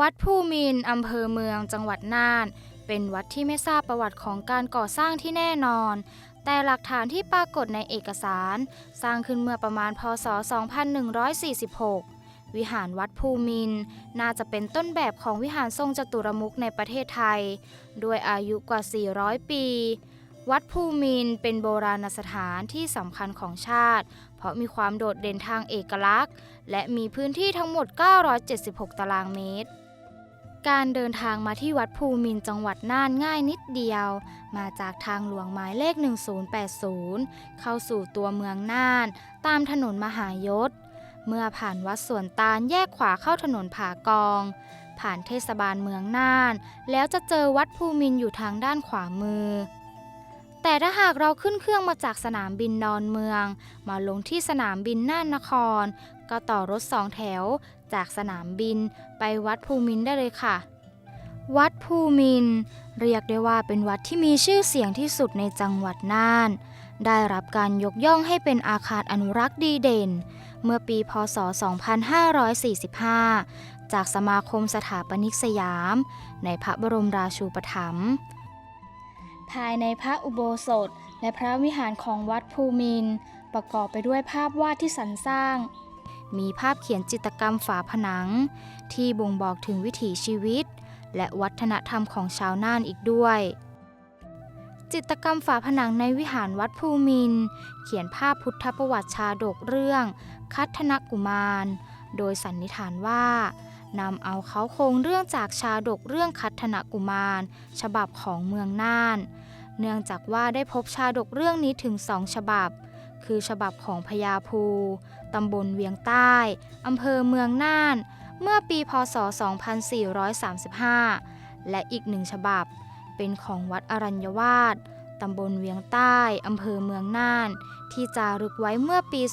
วัดภูมินอำเภอเมืองจังหวัดน่าน เป็นวัดที่ไม่ทราบประวัติของการก่อสร้างที่แน่นอน แต่หลักฐานที่ปรากฏในเอกสาร สร้างขึ้นเมื่อประมาณพศ 2146 วิหารวัดภูมิน น่าจะเป็นต้นแบบของวิหารทรงจตุรมุขในประเทศไทย ด้วยอายุกว่า 400 ปีวัดภูมินเป็นโบราณสถานที่สำคัญของชาติ เพราะมีความโดดเด่นทางเอกลักษณ์ และมีพื้นที่ทั้งหมด 976 ตารางเมตร การเดินทางมาที่วัดภูมินจังหวัดน่านง่ายนิดเดียว มาจากทางหลวงหมายเลข 1080 เข้าสู่ตัวเมืองน่าน ตามถนนมหายศ เมื่อผ่านวัดสวนตาลแยกขวาเข้าถนนผากอง ผ่านเทศบาลเมืองน่าน แล้วจะเจอวัดภูมินอยู่ทางด้านขวามือ แต่ถ้าหากเราขึ้นเครื่องมาจากสนามบินดอนเมือง มาลงที่สนามบินน่านนคร ก็ต่อรถสองแถวจากสนามบินไปวัดภูมินได้เลยค่ะ วัดภูมิน เรียกได้ว่าเป็นวัดที่มีชื่อเสียงที่สุดในจังหวัดน่าน ได้รับการยกย่องให้เป็นอาคารอนุรักษ์ดีเด่น เมื่อปีพศ 2545 จากสมาคมสถาปนิกสยาม ในพระบรมราชูปถัมภ์ภายในพระอุโบสถและพระวิหารของวัดภูมิน ประกอบไปด้วยภาพวาดที่สรรสร้าง มีภาพเขียนจิตรกรรมฝาผนัง ที่บ่งบอกถึงวิถีชีวิต และวัฒนธรรมของชาวน่านอีกด้วย จิตรกรรมฝาผนังในวิหารวัดภูมิน เขียนภาพพุทธประวัติชาดกเรื่อง คัทธนกุมาร โดยสันนิษฐานว่านำเอาเขาโครงเรื่องจากชาดกเรื่องคัทธนกุมาร ฉบับของเมืองน่าน เนื่องจากว่าได้พบชาดกเรื่องนี้ถึงสองฉบับ คือฉบับของพญาภู ตำบลเวียงใต้ อำเภอเมืองน่าน เมื่อปีพศ 2435 และอีกหนึ่งฉบับ เป็นของวัดอรัญญวาสตำบลเวียงใต้ อำเภอเมืองน่าน ที่จารึกไว้เมื่อปี 2440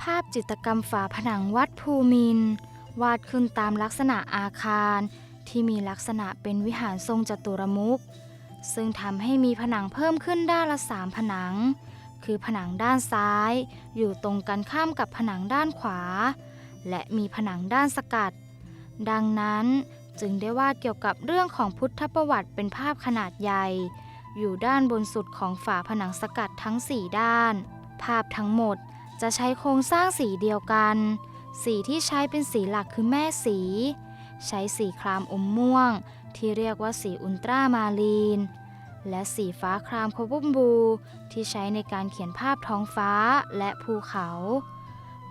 ภาพจิตรกรรมฝาผนังวัดภูมิน วาดขึ้นตามลักษณะอาคาร ที่มีลักษณะเป็นวิหารทรงจตุรมุขซึ่งทำให้มีผนังเพิ่มขึ้นด้านละสามผนัง คือผนังด้านซ้าย อยู่ตรงกันข้ามกับผนังด้านขวา และมีผนังด้านสกัด ดังนั้นจึงได้วาดเกี่ยวกับเรื่องของพุทธประวัติเป็นภาพขนาดใหญ่ อยู่ด้านบนสุดของฝาผนังสกัดทั้ง 4 ด้าน ภาพทั้งหมดจะใช้โครงสร้างสีเดียวกัน สีที่ใช้เป็นสีหลักคือแม่สี ใช้สีครามอมม่วง ที่เรียกว่าสีอุลตรามาลีน และสีฟ้าครามโคบุมบู ที่ใช้ในการเขียนภาพท้องฟ้าและภูเขา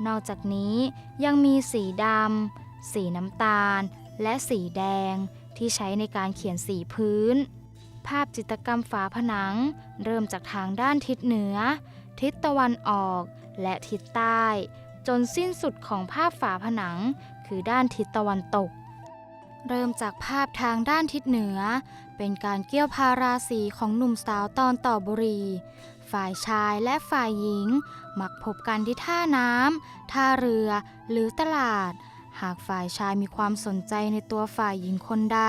นอกจากนี้ยังมีสีดำ สีน้ำตาล และสีแดง ที่ใช้ในการเขียนสีพื้น ภาพจิตรกรรมฝาผนัง เริ่มจากทางด้านทิศเหนือ ทิศตะวันออก และทิศใต้ จนสิ้นสุดของภาพฝาผนัง คือด้านทิศตะวันตก เริ่มจากภาพทางด้านทิศเหนือ เป็นการเกี่ยวพาราสีของหนุ่มสาวตอนต่อบุรี ฝ่ายชายและฝ่ายหญิง มักพบกันที่ท่าน้ำท่าเรือ หรือตลาด หากฝ่ายชายมีความสนใจในตัวฝ่ายหญิงคนใด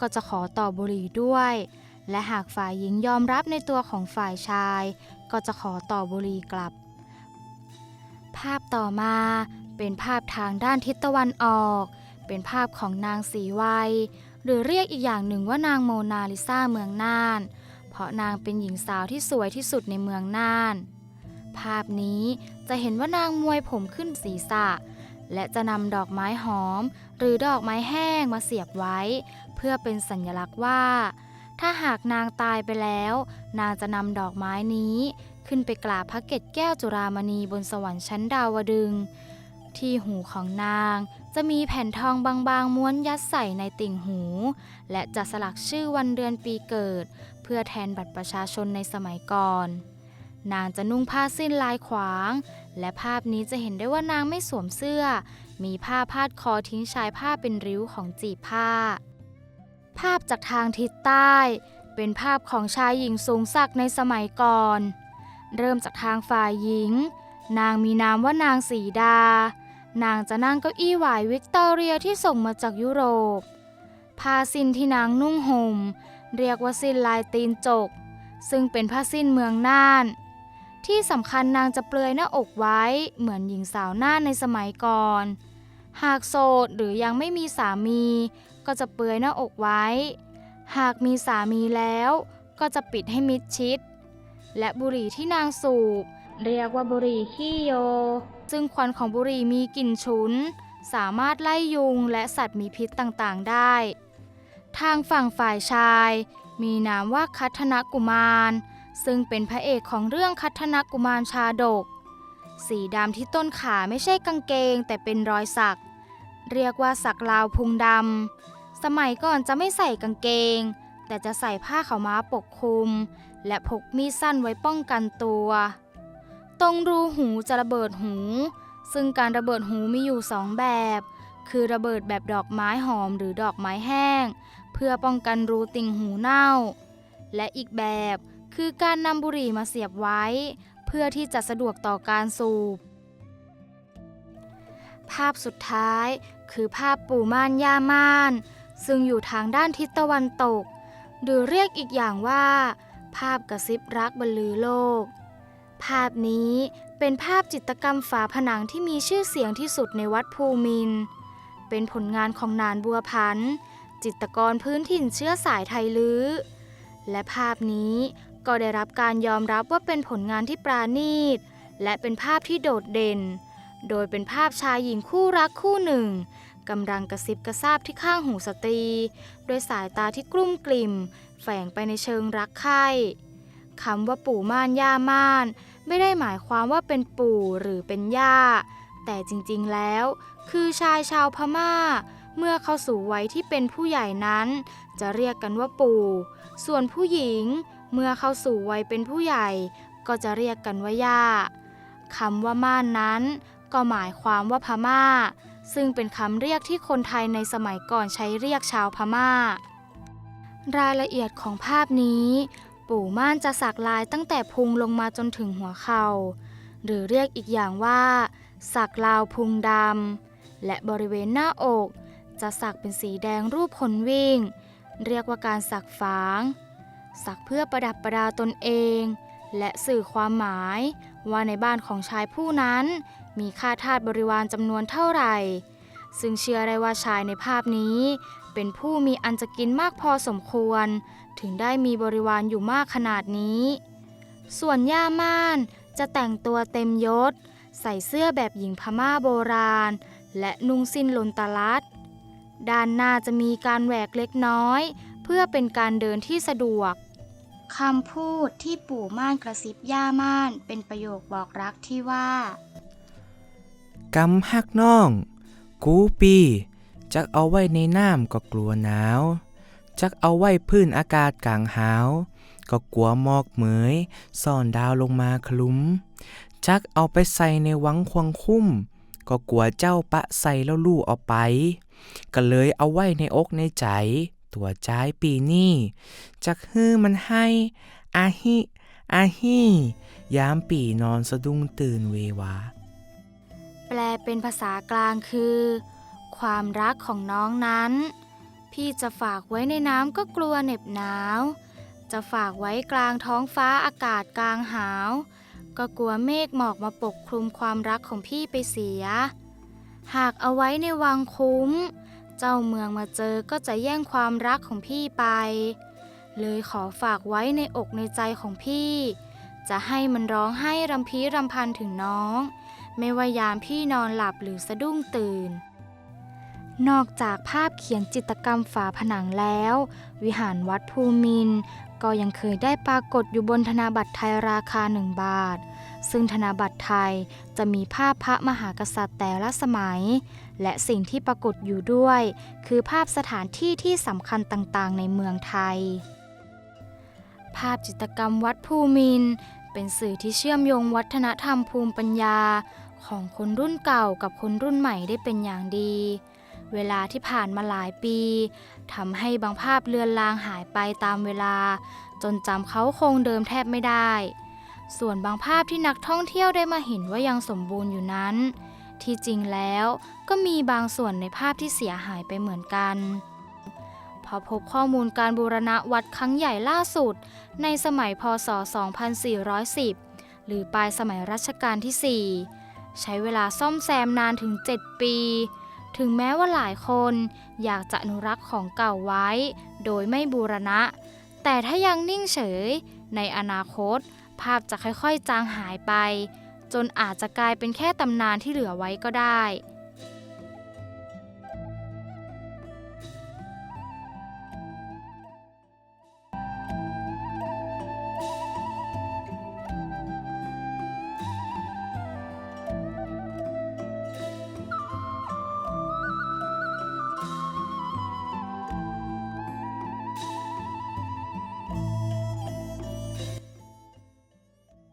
ก็จะขอต่อบุรีด้วย และหากฝ่ายหญิงยอมรับในตัวของฝ่ายชาย ก็จะขอต่อบุรีกลับ ภาพต่อมาเป็นภาพทางด้านทิศตะวันออก เป็นภาพของนางสีวัย หรือเรียกอีกอย่างหนึ่งว่านางโมนาลิซาเมืองน่าน เพราะนางเป็นหญิงสาวที่สวยที่สุดในเมืองน่าน ภาพนี้จะเห็นว่านางมวยผมขึ้นศีรษะ และจะนำดอกไม้หอม หรือดอกไม้แห้งมาเสียบไว้ เพื่อเป็นสัญลักษณ์ว่า ถ้าหากนางตายไปแล้ว นางจะนำดอกไม้นี้ ขึ้นไปกราบพระเกศแก้วจุรามณีบนสวรรค์ชั้นดาวดึง ที่หูของนาง จะมีแผ่นทองบางๆ ม้วนยัดใส่ในติ่งหู และจะสลักชื่อวันเดือนปีเกิด เพื่อแทนบัตรประชาชนในสมัยก่อน นางจะนุ่งผ้าสิ้นลายขวาง และภาพนี้จะเห็นได้ว่านางไม่สวมเสื้อ มีผ้าพาดคอทิ้งชายผ้าเป็นริ้วของจีบผ้า ภาพจากทางทิศใต้ เป็นภาพของชายหญิงสูงสักในสมัยก่อน เริ่มจากทางฝ่ายหญิงนางมีนามว่านางสีดา นางจะนั่งเก้าอี้หวายวิกตอเรียที่ส่งมาจากยุโรปผ้าสิ้นที่นางนุ่งห่ม เรียกว่าสิ้นลายตีนจก ซึ่งเป็นผ้าสิ้นเมืองน่าน ที่สำคัญนางจะเปลือยหน้าอกไว้เหมือนหญิงสาวน่านในสมัยก่อน หากโสดหรือยังไม่มีสามี ก็จะเปลือยหน้าอกไว้ หากมีสามีแล้ว ก็จะปิดให้มิดชิด และบุหรี่ที่นางสูบ เรียกว่าบุหรี่ขี้โย ซึ่งควันของบุหรี่มีกลิ่นฉุน สามารถไล่ยุงและสัตว์มีพิษต่างๆได้ ทางฝั่งฝ่ายชาย มีนามว่าคัทนกุมาร ซึ่งเป็นพระเอกของเรื่องคัทนกุมารชาดก สีดำที่ต้นขาไม่ใช่กางเกงแต่เป็นรอยสัก เรียกว่าสักลาวพุงดำ สมัยก่อนจะไม่ใส่กางเกง แต่จะใส่ผ้าขาวม้าปกคลุม และพกมีดสั้นไว้ป้องกันตัว ตรงรูหูจะระเบิดหู ซึ่งการระเบิดหูมีอยู่สองแบบ คือระเบิดแบบดอกไม้หอมหรือดอกไม้แห้ง เพื่อป้องกันรูติ่งหูเน่า และอีกแบบคือการนำบุหรี่มาเสียบไว้ เพื่อที่จะสะดวกต่อการสูบ ภาพสุดท้ายคือภาพปู่ม่านย่าม่าน ซึ่งอยู่ทางด้านทิศตะวันตก หรือเรียกอีกอย่างว่า ภาพกระซิบรักบรรลือโลก ภาพนี้เป็นภาพจิตรกรรมฝาผนังที่มีชื่อเสียงที่สุดในวัดภูมิน เป็นผลงานของนานบัวพันธ์จิตรกรพื้นถิ่นเชื้อสายไทยลื้อ และภาพนี้ก็ได้รับการยอมรับว่าเป็นผลงานที่ปราณีต และเป็นภาพที่โดดเด่น โดยเป็นภาพชายหญิงคู่รักคู่หนึ่งกำลังกระซิบกระซาบที่ข้างหูสตรี ด้วยสายตาที่กลุ้มกลิ่ม แฝงไปในเชิงรักใคร่ คำว่าปู่ม่านย่าม่าน ไม่ได้หมายความว่าเป็นปู่หรือเป็นย่า แต่จริงๆแล้ว คือชายชาวพม่า เมื่อเข้าสู่วัยที่เป็นผู้ใหญ่นั้น จะเรียกกันว่าปู่ ส่วนผู้หญิง เมื่อเข้าสู่วัยเป็นผู้ใหญ่ ก็จะเรียกกันว่าย่าคำว่าม่านนั้น ก็หมายความว่าพม่า ซึ่งเป็นคำเรียกที่คนไทยในสมัยก่อนใช้เรียกชาวพม่า รายละเอียดของภาพนี้ ปู่ม่านจะสักลายตั้งแต่พุงลงมาจนถึงหัวเข่า หรือเรียกอีกอย่างว่า สักลาวพุงดำ และบริเวณหน้าอก จะสักเป็นสีแดงรูปคนวิ่ง เรียกว่าการสักฝาง สักเพื่อประดับประดาตนเอง และสื่อความหมาย ว่าในบ้านของชายผู้นั้น มีค่าทาสบริวารจำนวนเท่าไหร่ ซึ่งเชื่อได้ว่าชายในภาพนี้ เป็นผู้มีอันจะกินมากพอสมควร ถึงได้มีบริวารอยู่มากขนาดนี้ ส่วนย่าม่านจะแต่งตัวเต็มยศ ใส่เสื้อแบบหญิงพม่าโบราณ และนุ่งสิ้นลนตาลัดด้านหน้าจะมีการแหวกเล็กน้อย เพื่อเป็นการเดินที่สะดวกคำพูดที่ปู่ม่านกระซิบย่าม่านเป็นประโยคบอกรักที่ว่ากำฮักน้อง กูปี จักเอาไว้ในน้ำก็กลัวหนาว จักเอาไว้พื้นอากาศกลางหาว ก็กลัวหมอกเหมยซ่อนดาวลงมาคลุมจักเอาไปใส่ในวังควงคุ้ม ก็กลัวเจ้าปะใส่แล้วลู่เอาไป ก็เลยเอาไว้ในอกในใจ ตัวใจปีนี้จักฮื้อมันให้อาฮิอาฮิยามปีนอนสะดุ้งตื่นเววา แปลเป็นภาษากลางคือ ความรักของน้องนั้น พี่จะฝากไว้ในน้ำก็กลัวเหน็บหนาว จะฝากไว้กลางท้องฟ้าอากาศกลางหาว ก็กลัวเมฆหมอกมาปกคลุมความรักของพี่ไปเสีย หากเอาไว้ในวังคุ้ม เจ้าเมืองมาเจอก็จะแย่งความรักของพี่ไป เลยขอฝากไว้ในอกในใจของพี่ จะให้มันร้องไห้รำพีรำพันถึงน้องไม่ว่ายามพี่นอนหลับหรือสะดุ้งตื่น นอกจากภาพเขียนจิตรกรรมฝาผนังแล้ว วิหารวัดภูมิน ก็ยังเคยได้ปรากฏอยู่บนธนาบัตรไทยราคาหนึ่งบาท ซึ่งธนาบัตรไทยจะมีภาพพระมหากษัตริย์แต่ละสมัย และสิ่งที่ปรากฏอยู่ด้วย คือภาพสถานที่ที่สำคัญต่างๆ ในเมืองไทย ภาพจิตรกรรมวัดภูมิน เป็นสื่อที่เชื่อมโยงวัฒนธรรมภูมิปัญญา ของคนรุ่นเก่ากับคนรุ่นใหม่ได้เป็นอย่างดี เวลาที่ผ่านมาหลายปีทำให้บางภาพเลือนลางหายไปตามเวลา จนจำเขาคงเดิมแทบไม่ได้ ส่วนบางภาพที่นักท่องเที่ยวได้มาเห็นว่ายังสมบูรณ์อยู่นั้น ที่จริงแล้วก็มีบางส่วนในภาพที่เสียหายไปเหมือนกันพอพบข้อมูลการบูรณะวัดครั้งใหญ่ล่าสุด ในสมัยพศ 2410 หรือปลายสมัยรัชกาลที่ 4 ใช้เวลาซ่อมแซมนานถึง 7 ปี ถึงแม้ว่าหลายคนอยากจะอนุรักษ์ของเก่าไว้ โดยไม่บูรณะ แต่ถ้ายังนิ่งเฉย ในอนาคต ภาพจะค่อยๆจางหายไป จนอาจจะกลายเป็นแค่ตำนานที่เหลือไว้ก็ได้